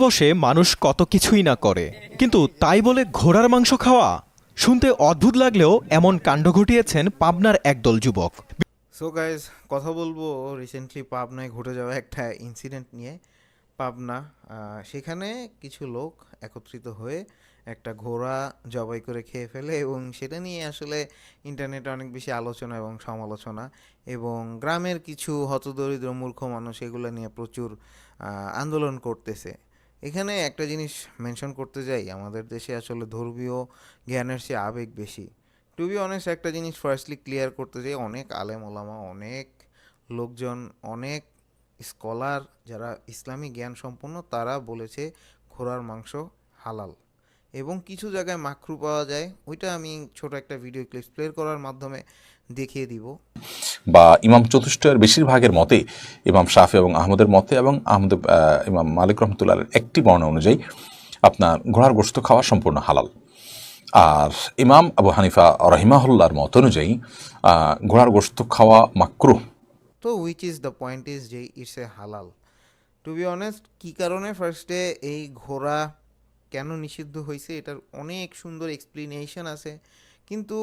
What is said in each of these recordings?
বসে মানুষ কত কিছুই না করে। কিন্তু তাই বলে ঘোড়ার মাংস খাওয়া? শুনতে অদ্ভুত লাগলেও এমন কাণ্ড ঘটিয়েছেন পাবনার একদল যুবক। সো গাইজ কথা বলব রিসেন্টলি পাবনায় ঘটে যাওয়া একটা ইনসিডেন্ট নিয়ে। পাবনা সেখানে কিছু লোক একত্রিত হয়ে একটা ঘোড়া জবাই করে খেয়ে ফেলে এবং সেটা নিয়ে আসলে ইন্টারনেটে অনেক বেশি আলোচনা এবং সমালোচনা এবং গ্রামের কিছু হতদরিদ্র মূর্খ মানুষ এগুলো নিয়ে প্রচুর আন্দোলন করতেছে। এখানে একটা জিনিস মেনশন করতে যাই, আমাদের দেশে আসলে ধর্মীয় জ্ঞানের চেয়ে আবেগ বেশি। টু বি অনেস্ট একটা জিনিস ফার্স্টলি ক্লিয়ার করতে চাই অনেক আলেম ওলামা, অনেক লোকজন, অনেক স্কলার যারা ইসলামী জ্ঞান সম্পন্ন, তারা বলেছে ঘোড়ার মাংস হালাল। এবং কিছু জায়গায় মাখরু পাওয়া যায়, ওইটা আমি ছোট একটা ভিডিও ক্লিপ প্লে করার মাধ্যমে দেখিয়ে দিব। বা ইমাম চতুষ্টয়ের বেশিরভাগের মতে ইমাম শাফি এবং আহমদের মতে এবং আহমদ ইমাম মালিক রহমতুল্লাহ একটি বর্ণনা অনুযায়ী আপনার ঘোড়ার গোস্ত খাওয়া সম্পূর্ণ হালাল। আর ইমাম আবু হানিফা রহিমাহুল্লার মত অনুযায়ী ঘোড়ার গোস্ত খাওয়া মাকরু। তো which is the point is যে it's a halal to be honest কী কারণে ফার্স্টে এই ঘোড়া কেন নিষিদ্ধ হয়েছে এটার অনেক সুন্দর এক্সপ্লেনেশন আছে। কিন্তু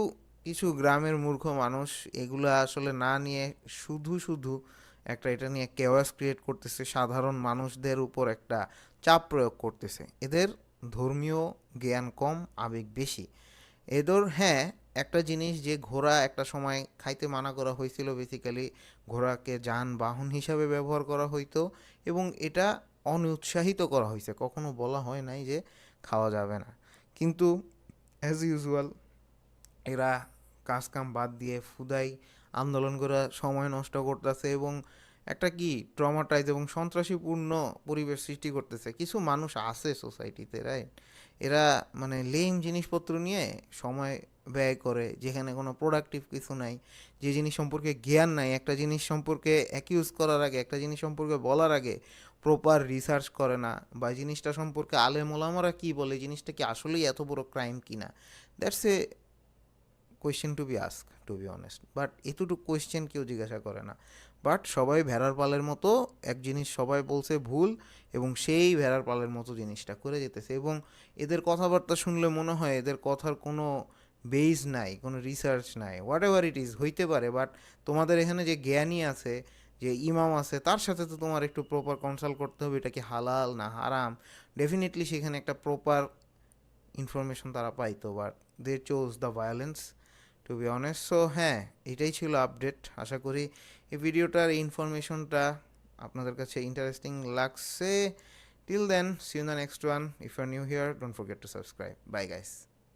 কিছু গ্রামের মূর্খ মানুষ এগুলো আসলে না নিয়ে শুধু শুধু একটা এটা নিয়ে কেওয়াস ক্রিয়েট করতেছে, সাধারণ মানুষদের উপর একটা চাপ প্রয়োগ করতেছে। এদের ধর্মীয় জ্ঞান কম, আবেগ বেশি। এদের হ্যাঁ একটা জিনিস যে ঘোড়া একটা সময় খাইতে মানা করা হয়েছিল বেসিক্যালি ঘোড়াকে যানবাহন হিসাবে ব্যবহার করা হইতো এবং এটা অনুৎসাহিত করা হয়েছে কখনো বলা হয় নাই যে খাওয়া যাবে না। কিন্তু অ্যাজ ইউজুয়াল এরা কাজ কাম বাদ দিয়ে ফুদাই আন্দোলন করে সময় নষ্ট করতেছে এবং একটা কি ট্রমাটাইজ এবং সন্ত্রাসীপূর্ণ পরিবেশ সৃষ্টি করতেছে। কিছু মানুষ আছে সোসাইটিতে রাইট এরা মানে লেম জিনিসপত্র নিয়ে সময় ব্যয় করে, যেখানে কোনো প্রোডাক্টিভ কিছু নাই। যে জিনিস সম্পর্কে জ্ঞান নাই, একটা জিনিস সম্পর্কে অ্যাকিউজ করার আগে, একটা জিনিস সম্পর্কে বলার আগে প্রপার রিসার্চ করে না। বা জিনিসটা সম্পর্কে আলেম ওলামারা কী বলে? জিনিসটা কি আসলেই এত বড় ক্রাইম কিনা? That's a question to be asked to be honest but এতটুকু কোয়েশ্চেন কেউ জিজ্ঞাসা করে না। বাট সবাই ভেড়ার পালের মতো, এক জিনিস সবাই বলছে ভুল এবং সেই ভেড়ার পালের মতো জিনিসটা করে যেতেছে এবং এদের কথাবার্তা শুনলে মনে হয় এদের কথার কোনো বেস নাই, কোনো রিসার্চ নাই হোয়াট এভার ইট ইজ হইতে পারে। বাট তোমাদের এখানে যে জ্ঞানী আছে, যে ইমাম আছে, তার সাথে তো তোমার একটু প্রপার কনসাল্ট করতে হবে, এটা কি হালাল না হারাম? ডেফিনেটলি সেখানে একটা প্রপার ইনফরমেশন তারা পাইতো but they chose the violence to be honest so হ্যাঁ এটাই ছিল আপডেট আশা করি এই ভিডিওটার ইনফরমেশনটা আপনাদের কাছে ইন্টারেস্টিং লাগছে। Till then see in the next one if are new here don't forget to subscribe bye guys